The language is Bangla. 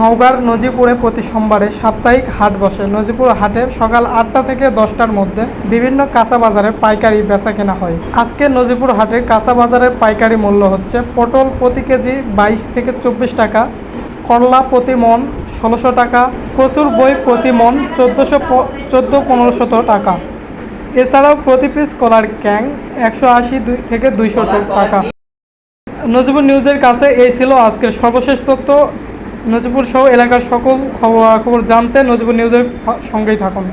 নওগাঁর নজিপুরে প্রতি সোমবারে সাপ্তাহিক হাট বসে। নজিপুর হাটে সকাল আটটা থেকে দশটার মধ্যে বিভিন্ন কাঁচা বাজারে পাইকারি বেচা কেনা হয়। আজকে নজিপুর হাটের কাঁচা বাজারের পাইকারি মূল্য হচ্ছে পটল প্রতি কেজি বাইশ থেকে চব্বিশ টাকা, করলা প্রতি মন ষোলোশো টাকা প্রচুর বই প্রতি মন চোদ্দোশো চোদ্দ পনেরোশত টাকা। এছাড়াও প্রতি পিস কলার ক্যাং একশো আশি দুই থেকে দুইশো টাকা। নজিবুর নিউজের কাছে এই ছিল আজকের সর্বশেষ তথ্য। নজিবুর সহ এলাকার সকল খবর জানতে নজিবুর নিউজের সঙ্গেই থাকুন।